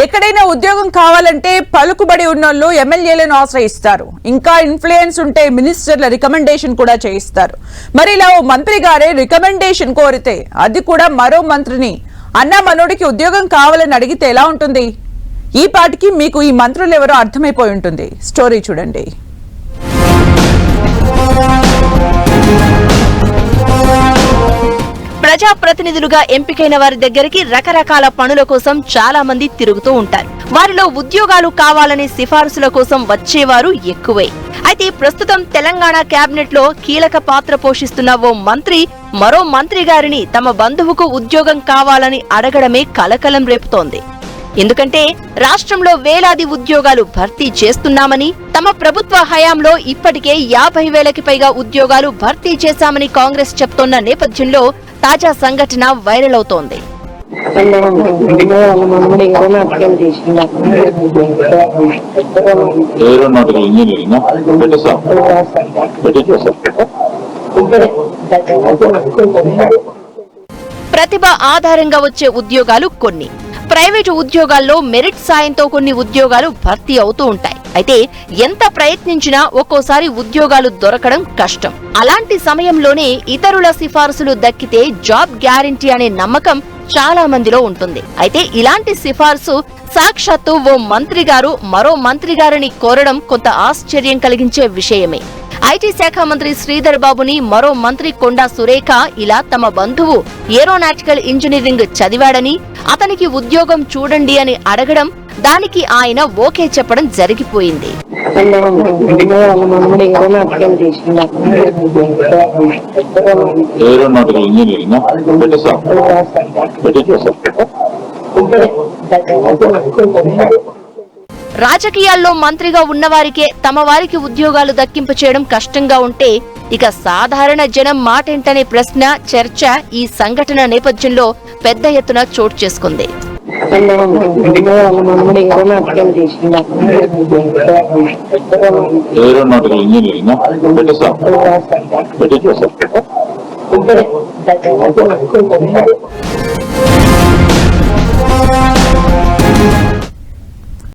ఎక్కడైనా ఉద్యోగం కావాలంటే పలుకుబడి ఉన్నోళ్ళు ఎమ్మెల్యేలను ఆశ్రయిస్తారు. ఇంకా ఇన్ఫ్లుయెన్స్ ఉంటే మినిస్టర్ల రికమెండేషన్ కూడా చేయిస్తారు. మరి ఇలా ఓ మంత్రి గారే రికమెండేషన్ కోరితే అది కూడా మరో మంత్రిని అన్న మనోడికి ఉద్యోగం కావాలని అడిగితే ఎలా ఉంటుంది? ఈ పాటికి మీకు ఈ మంత్రులు ఎవరో అర్థమైపోయి ఉంటుంది. స్టోరీ చూడండి. ప్రజాప్రతినిధులుగా ఎంపికైన వారి దగ్గరికి రకరకాల పనుల కోసం చాలా మంది తిరుగుతూ ఉంటారు. వారిలో ఉద్యోగాలు కావాలనే సిఫారసుల కోసం వచ్చేవారు ఎక్కువే. అయితే ప్రస్తుతం తెలంగాణ కేబినెట్లో కీలక పాత్ర పోషిస్తున్న ఓ మంత్రి మరో మంత్రి గారిని తమ బంధువుకు ఉద్యోగం కావాలని అడగడమే కలకలం రేపుతోంది. ఎందుకంటే రాష్ట్రంలో వేలాది ఉద్యోగాలు భర్తీ చేస్తున్నామని తమ ప్రభుత్వ హయాంలో ఇప్పటికే యాభై వేలకి పైగా ఉద్యోగాలు భర్తీ చేశామని కాంగ్రెస్ చెప్తోన్న నేపథ్యంలో తాజా సంఘటన వైరల్ అవుతోంది. ప్రతిభ ఆధారంగా వచ్చే ఉద్యోగాలు కొన్ని. ప్రైవేటు ఉద్యోగాల్లో మెరిట్ సాయంతో కొన్ని ఉద్యోగాలు భర్తీ అవుతూ ఉంటాయి. అయితే ఎంత ప్రయత్నించినా ఒక్కోసారి ఉద్యోగాలు దొరకడం కష్టం. అలాంటి సమయంలోనే ఇతరుల సిఫార్సులు దక్కితే జాబ్ గ్యారంటీ అనే నమ్మకం చాలా మందిలో ఉంటుంది. అయితే ఇలాంటి సిఫార్సు సాక్షాత్తు ఓ మంత్రి గారు మరో మంత్రి గారిని కోరడం కొంత ఆశ్చర్యం కలిగించే విషయమే. ఐటీ శాఖ మంత్రి శ్రీధర్ బాబుని మరో మంత్రి కొండా సురేఖ ఇలా తమ బంధువు ఏరోనాటికల్ ఇంజనీరింగ్ చదివాడని అతనికి ఉద్యోగం చూడండి అని అడగడం దానికి ఆయన ఓకే చెప్పడం జరిగిపోయింది. ఏరోనాటికల్ రాజకీయాల్లో మంత్రిగా ఉన్నవారికే తమ వారికి ఉద్యోగాలు దక్కింపు చేయడం కష్టంగా ఉంటే ఇక సాధారణ జనం మాటేంటనే ప్రశ్న చర్చ ఈ సంఘటన నేపథ్యంలో పెద్ద ఎత్తున చోటు చేసుకుంది.